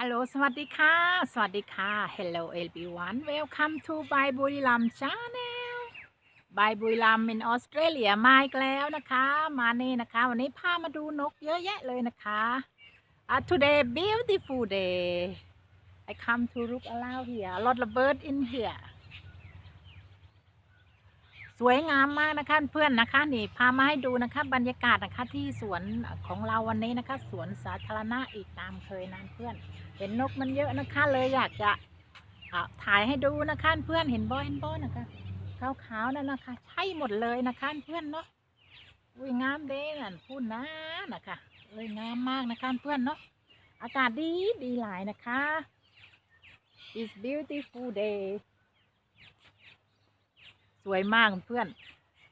ฮัลโหลสวัสดีค่ะ สวัสดีค่ะ Hello everyone Welcome to By บุรีรัม Channel By บุรีรัม in Australia มาอีกแล้วนะคะ มานี่นะคะ วันนี้พามาดูนกเยอะแยะเลยนะคะ uh, Today beautiful day I come to look around here a lot of bird in here วยงามมากนะคะเพื่อนนะคะนี่พามาให้ดูนะคะบรรยากาศนะคะที่สวนของเราวันนี้นะคะ สวนสาธารณะอีกตามเคยนานเพื่อน เห็นนกมันเยอะนะคะเลยอยากจะถ่ายให้ดูนะคะเพื่อนเห็นบอเห็นบอนะคะขาวๆนั่นนะคะ ใช่หมดเลยนะคะเพื่อนเนาะอุ้ยงามเด้นั่นพูดนะนะคะเลยงามมากนะคะเพื่อนเนาะอากาศดีดีหลายนะคะ it's beautiful day สวยมากเพื่อน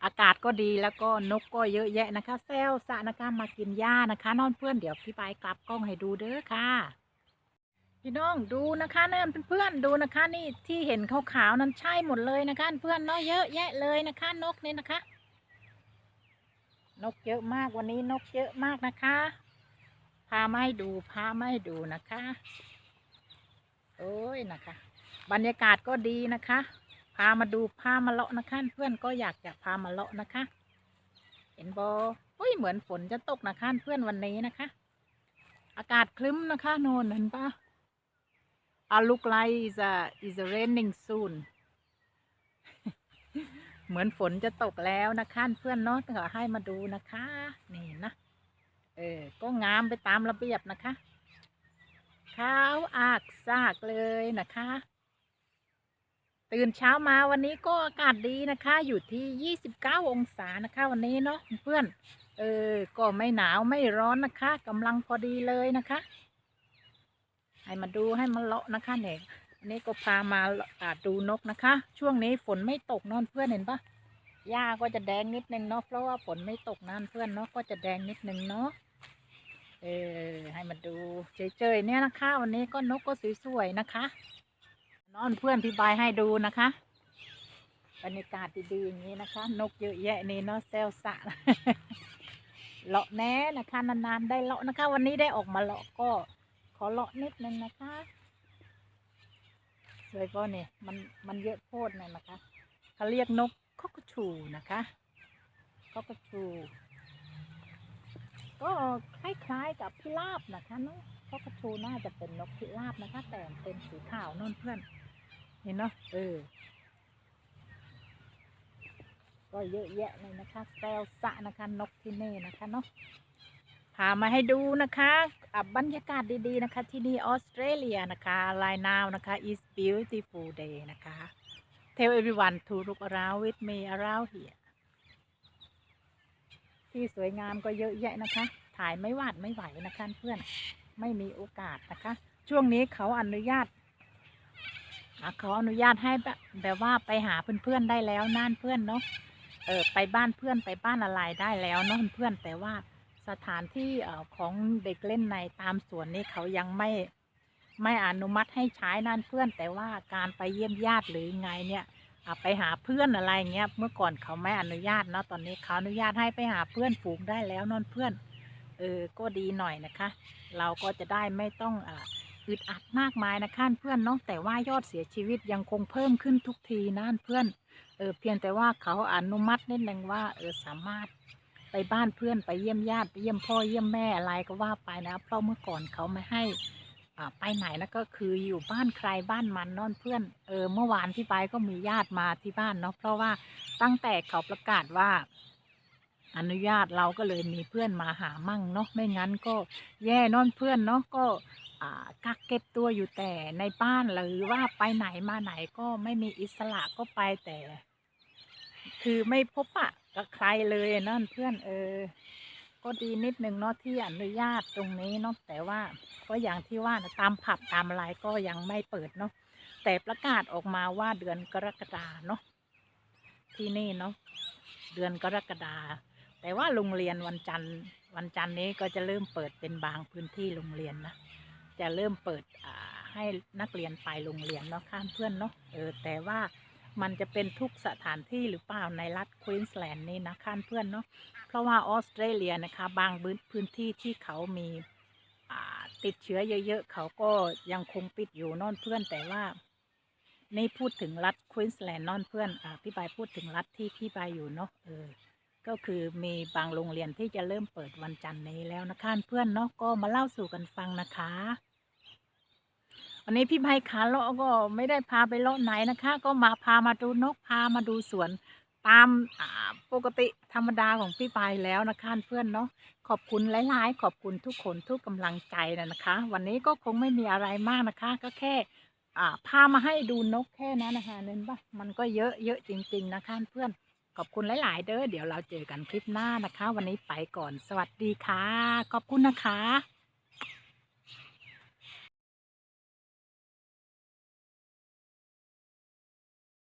อากาศก็ดีแล้วก็นกก็เยอะแยะนะคะแซวสะนะคะมากินหญ้านะคะนอนเพื่อนเดี๋ยวพี่ปกลับกล้องให้ดูเด้อค่ะ พี่น้องดูนะคะนั่นเพื่อนดูนะคะนี่ที่เห็นขาวๆนั้นใช่หมดเลยนะคะเพื่อนเนาะเยอะแยะเลยนะคะ นกเนี่ยนะคะ นกเยอะมากวันนี้นกเยอะมากนะคะพาไมาให้ดูพาไมาให้ดูนะคะ โอ้ยนะคะ บรรยากาศก็ดีนะคะามาดูพามาเลาะนะคะ เพื่อนก็อยากจะพามาเลาะนะคะ เห็นบออุ้ยเหมือนฝนจะตกนะคะเพื่อนวันนี้นะคะ อากาศคลึ้มนะคะโนนเห็นปะ I look like is a is a raining soon เหมือนฝนจะตกแล้วนะคะเพื่อนเนาะขอให้มาดูนะคะ นี่นะเออก็งามไปตามระเบียบนะคะขาวอากซากเลยนะคะ ตื่นเช้ามาวันนี้ก็อากาศดีนะคะ อยู่ที่ 29 องศานะคะ วันนี้เนาะเพื่อน เออ ก็ไม่หนาวไม่ร้อนนะคะกำลังพอดีเลยนะคะ ให้มาดูให้มาเลาะนะคะเนี่ยวันนี้ก็พามาอาดูนกนะคะ ช่วงนี้ฝนไม่ตกนอนเพื่อนเห็นปะหญ้าก็จะแดงนิดนึงเนาะเพราะว่าฝนไม่ตกนานเพื่อนเนาะก็จะแดงนิดนึงเนาะเออให้มาดูเฉยๆเนี่ยนะคะ วันนี้ก็นกก็สวยๆนะคะ น้อนเพื่อนพี่บายให้ดูนะคะ บรรยากาศดีๆอย่างนี้นะคะ นกเยอะแยะนี่เนาะแซวสะเลาะแน่นะคะนานๆได้เลาะนะคะ วันนี้ได้ออกมาเลาะก็ ขอเลาะนิดนึงนะคะสวยป่ะเนี่ยมันมันเยอะโพดหน่ยนะคะเขาเรียกนกคอกชูนะคะคอกชูก็คล้ายๆกับพิราบนะคะเนาะคอกชูน่าจะเป็นนกพิราบนะคะ แต่เป็นสีขาวนู่นเพื่อน เห็นเนาะเออ ก็เยอะแยะเลยนะคะแซวสะนะคะนกที่นี่นะคะเนาะพามาให้ดูนะคะอะบรรยากาศดีๆนะคะ ที่นี่ออสเตรเลียนะคะ right now นะคะ is beautiful day นะคะ tell everyone to look around with me around here ที่สวยงามก็เยอะแยะนะคะ ถ่ายไม่หวาดไม่ไหวนะคะเพื่อนไม่มีโอกาสนะคะ ช่วงนี้เขาอนุญาตอะเขาอนุญาตให้แบบว่าไปหาเพื่อนๆได้แล้วนั่นเพื่อนเนาะเออไปบ้านเพื่อนไปบ้านอะไรได้แล้วเนาะเพื่อนแต่ว่าสถานที่เอ่อของเด็กเล่นในตามสวนนี่เขายังไม่ไม่อนุมัติให้ใช้นั่นเพื่อน แต่ว่าการไปเยี่ยมญาติหรือไงเนี่ยไปหาเพื่อนอะไรเงี้ยเมื่อก่อนเขาไม่อนุญาตเนาะตอนนี้เขาอนุญาตให้ไปหาเพื่อนฝูงได้แล้วนอนเพื่อนเออก็ดีหน่อยนะคะ เราก็จะได้ไม่ต้องอ่า อึดอัดมากมายนะคะเพื่อนเนาะแต่ว่ายอดเสียชีวิตยังคงเพิ่มขึ้นทุกทีนะเพื่อนเออเพียงแต่ว่าเขาอนุมัตินิดนึงว่าเออสามารถไปบ้านเพื่อนไปเยี่ยมญาติไปเยี่ยมพ่อเยี่ยมแม่อะไรก็ว่าไปนะเพราะเมื่อก่อนเขาไม่ให้ไปไหนนะก็คืออยู่บ้านใครบ้านมันนอนเพื่อนเออเมื่อวานที่ไปก็มีญาติมาที่บ้านเนาะเพราะว่าตั้งแต่เขาประกาศว่า อนุญาตเราก็เลยมีเพื่อนมาหามั่งเนาะไม่งั้นก็แย่นอนเพื่อนเนาะก็ กักเก็บตัวอยู่แต่ในบ้านหรือว่าไปไหนมาไหนก็ไม่มีอิสระก็ไปแต่ คือไม่พบปะกับใครเลยนั่นเพื่อนเออ ก็ดีนิดนึงเนาะที่อนุญาตตรงนี้เนาะแต่ว่าก็อย่างที่ว่านะตามผับตามอะไรก็ยังไม่เปิดเนาะแต่ประกาศออกมาว่าเดือนกรกฎาเนาะที่นี่เนาะเดือนกรกฎาแต่ว่าโรงเรียนวันจันทร์วันจันทร์นี้ก็จะเริ่มเปิดเป็นบางพื้นที่โรงเรียนนะ จะเริ่มเปิดให้นักเรียนไปโรงเรียนเนาะข้ามเพื่อนเนาะเออแต่ว่ามันจะเป็นทุกสถานที่หรือเปล่าในรัฐควีนสแลนด์นี่นะข้านเพื่อนเนาะเพราะว่าออสเตรเลียนะคะบางพื้นที่ที่เขามีติดเชื้อเยอะๆเขาก็ยังคงปิดอยู่นอนเพื่อนแต่ว่านี่พูดถึงรัฐควีนสแลนด์นอนเพื่อนอพี่บายพูดถึงรัฐที่พี่บายอยู่เนาะเออก็คือมีบางโรงเรียนที่จะเริ่มเปิดวันจันทร์นี้แล้วนะคะเพื่อนเนาะก็มาเล่าสู่กันฟังนะคะ วันนี้พี่ไพขาเลาะก็ไม่ได้พาไปเลาะไหนนะคะ ก็มาพามาดูนกพามาดูสวนตามปกติธรรมดาของพี่ไพแล้วนะคะเพื่อนเนาะขอบคุณหลายๆ ขอบคุณทุกคนทุกกำลังใจนะนะคะ วันนี้ก็คงไม่มีอะไรมากนะคะ ก็แค่อ่าพามาให้ดูนกแค่นั้นนะคะเน้นปะมันก็เยอะเยอะจริง ๆ นะคะเพื่อนขอบคุณหลาย ๆ เด้อเดี๋ยวเราเจอกันคลิปหน้านะคะ วันนี้ไปก่อนสวัสดีค่ะ ขอบคุณนะคะ